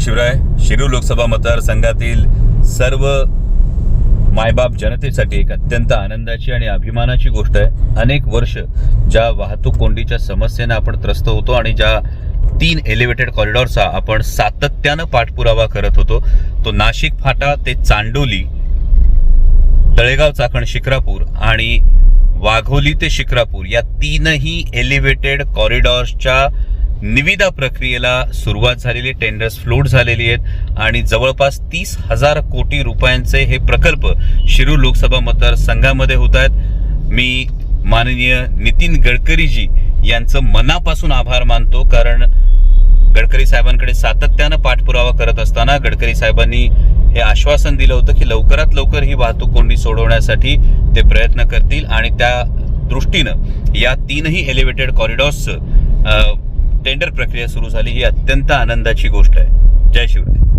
शिवराय. शिरूर लोकसभा मतदारसंघातील सर्व मायबाप जनतेसाठी एक अत्यंत आनंदाची आणि अभिमानाची गोष्ट आहे. अनेक वर्ष ज्या वाहतूक कोंडीच्या समस्येनं आपण त्रस्त होतो आणि ज्या तीन एलिव्हेटेड कॉरिडॉरचा आपण सातत्यानं पाठपुरावा करत होतो तो नाशिक फाटा ते चांडोली तळेगाव चाकण शिक्रापूर आणि वाघोली ते शिक्रापूर या तीनही एलिव्हेटेड कॉरिडॉर्सच्या निविदा प्रक्रियेला सुरुवात झालेली आहे टेंडर्स फ्लोट झालेली आहेत आणि जवळपास तीस हजार कोटी रुपयांचे हे प्रकल्प शिरूर लोकसभा मतदारसंघामध्ये होत आहेत. मी माननीय नितीन गडकरीजी यांचं मनापासून आभार मानतो कारण गडकरी साहेबांकडे सातत्यानं पाठपुरावा करत असताना गडकरी साहेबांनी हे आश्वासन दिलं होतं की लवकरात लवकर ही वाहतूक कोंडी सोडवण्यासाठी ते प्रयत्न करतील आणि त्या दृष्टीनं या तीनही एलिव्हेटेड कॉरिडॉर्सचं टेंडर प्रक्रिया सुरू झाली ही अत्यंत आनंदाची गोष्ट आहे. जय शिवराय.